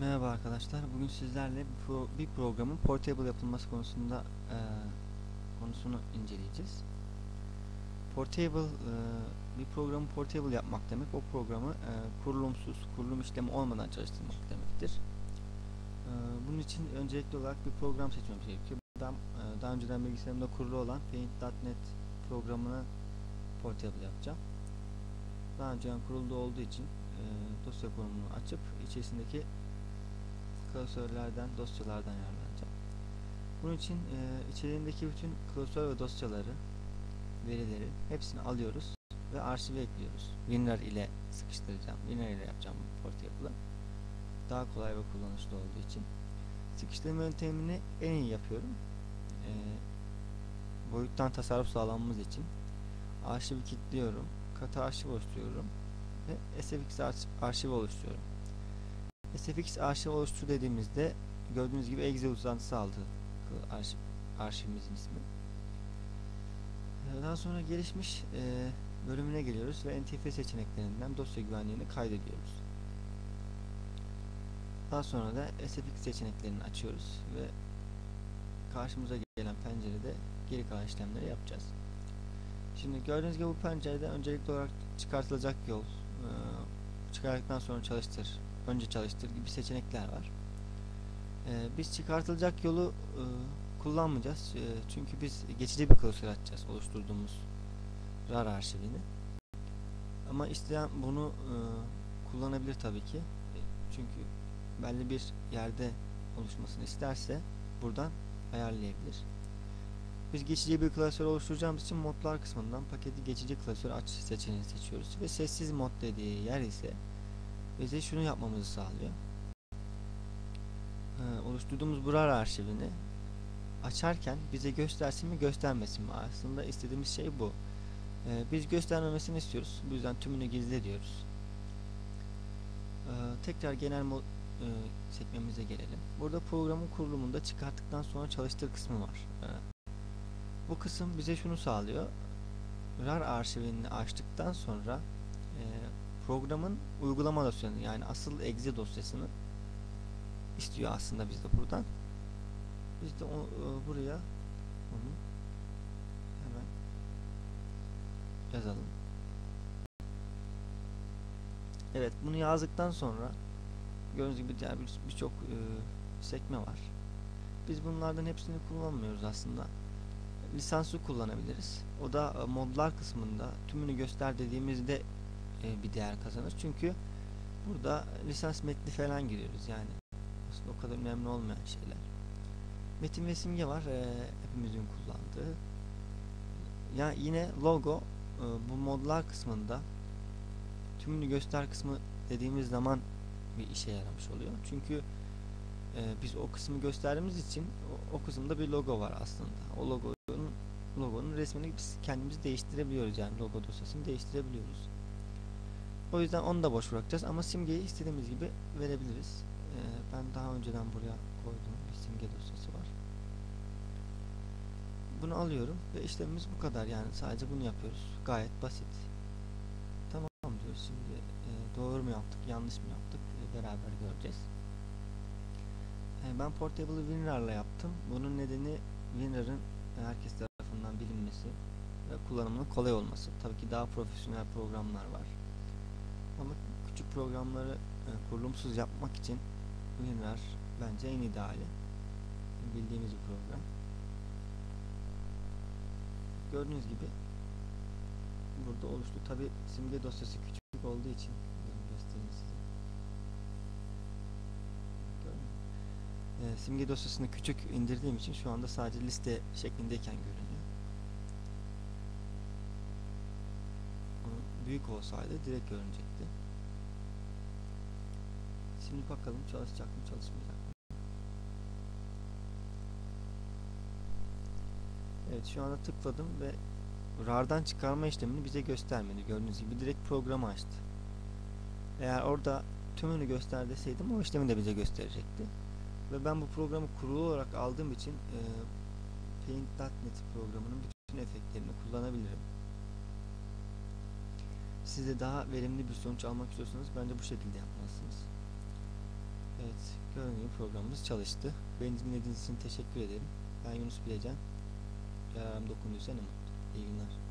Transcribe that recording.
Merhaba arkadaşlar. Bugün sizlerle pro- bir programın portable yapılması konusunda eee, konusunu inceleyeceğiz. Portable eee, bir programı portable yapmak demek o programı eee, kurulumsuz, kurulum işlemi olmadan çalıştırmak demektir. Eee, bunun için öncelikli olarak bir program seçmemiz gerekiyor. Ben eee, daha önceden bilgisayarımda kurulu olan Paint.NET programını portable yapacağım. Daha önceden kurulda olduğu için eee, dosya konumunu açıp içerisindeki klasörlerden, dosyalardan yararlanacağım. Bunun için e, içeriğindeki bütün klasör ve dosyaları, verileri hepsini alıyoruz ve arşive ekliyoruz. WinRAR ile sıkıştıracağım. WinRAR ile yapacağım bu portable'ı. Daha kolay ve kullanışlı olduğu için. Sıkıştırma yöntemini en iyi yapıyorum. E, boyuttan tasarruf sağlamamız için. Arşivi kilitliyorum. Katı arşiv oluşturuyorum. Ve SFX arş- arşivi oluşturuyorum. SFX arşiv oluştur dediğimizde gördüğünüz gibi exe uzantısı aldı arşiv, arşivimizin ismi. Daha sonra gelişmiş e, bölümüne geliyoruz ve NTF seçeneklerinden dosya güvenliğini kaydediyoruz. Daha sonra da SFX seçeneklerini açıyoruz ve karşımıza gelen pencerede geri kalan işlemleri yapacağız. Şimdi gördüğünüz gibi bu pencerede öncelikli olarak çıkartılacak yol, e, çıkardıktan sonra çalıştır, önce çalıştır gibi seçenekler var. Ee, biz çıkartılacak yolu e, kullanmayacağız. E, çünkü biz geçici bir klasör açacağız oluşturduğumuz RAR arşivini. Ama isteyen bunu e, kullanabilir tabii ki. E, çünkü belli bir yerde oluşmasını isterse buradan ayarlayabilir. Biz geçici bir klasör oluşturacağımız için modlar kısmından paketi geçici klasör aç seçeneğini seçiyoruz ve sessiz mod dediği yer ise bize şunu yapmamızı sağlıyor. Ee, oluşturduğumuz bu RAR arşivini açarken bize göstersin mi göstermesin mi? Aslında istediğimiz şey bu. Ee, biz göstermemesini istiyoruz. Bu yüzden tümünü gizle diyoruz. Ee, tekrar genel mod e, sekmemize gelelim. Burada programın kurulumunda çıkarttıktan sonra çalıştır kısmı var. Ee, bu kısım bize şunu sağlıyor. RAR arşivini açtıktan sonra e, programın uygulama dosyasını yani asıl exe dosyasını istiyor aslında bizde buradan. Biz de o, e, buraya onu hemen yazalım. Evet bunu yazdıktan sonra gördüğünüz gibi diğer bir- birçok e, sekme var. Biz bunlardan hepsini kullanmıyoruz aslında. Lisanslı kullanabiliriz. O da e, modlar kısmında tümünü göster dediğimizde e, bir değer kazanır. Çünkü burada lisans metni falan giriyoruz yani aslında o kadar önemli olmayan şeyler. Metin ve simge var e, hepimizin kullandığı. Ya yine logo e, bu modlar kısmında tümünü göster kısmı dediğimiz zaman bir işe yaramış oluyor. Çünkü e, biz o kısmı gösterdiğimiz için o, o kısımda bir logo var aslında. O logonun logonun resmini biz kendimiz değiştirebiliyoruz yani logo dosyasını değiştirebiliyoruz. O yüzden onu da boş bırakacağız ama simgeyi istediğimiz gibi verebiliriz. Ee, ben daha önceden buraya koyduğum bir simge dosyası var. Bunu alıyorum ve işlemimiz bu kadar yani sadece bunu yapıyoruz. Gayet basit. Tamam diyoruz şimdi e, doğru mu yaptık yanlış mı yaptık e, beraber göreceğiz. E, ben Portable WinRAR'la yaptım. Bunun nedeni WinRAR'ın herkes tarafından bilinmesi ve kullanımının kolay olması. Tabii ki daha profesyonel programlar var. Ama küçük programları e, kurulumsuz yapmak için WinRAR bence en ideali. Bildiğimiz bir program. Gördüğünüz gibi burada oluştu. Tabi simge dosyası küçük olduğu için göstereyim size. E, simge dosyasını küçük indirdiğim için şu anda sadece liste şeklindeyken görünüyor. Büyük olsaydı direkt görünecekti. Şimdi bakalım çalışacak mı çalışmayacak mı? Evet şu anda tıkladım ve RAR'dan çıkarma işlemini bize göstermedi. Gördüğünüz gibi direkt programı açtı. Eğer orada tümünü göster deseydim o işlemi de bize gösterecekti. Ve ben bu programı kurulu olarak aldığım için e, Paint.NET programının bütün efektlerini kullanabilirim. Siz de daha verimli bir sonuç almak istiyorsanız bence bu şekilde yapmalısınız. Evet Gördüğünüz gibi programımız çalıştı. Beni dinlediğiniz için teşekkür ederim. Ben Yunus Bilecan. Yararım dokunduysa ne mutlu. İyi günler.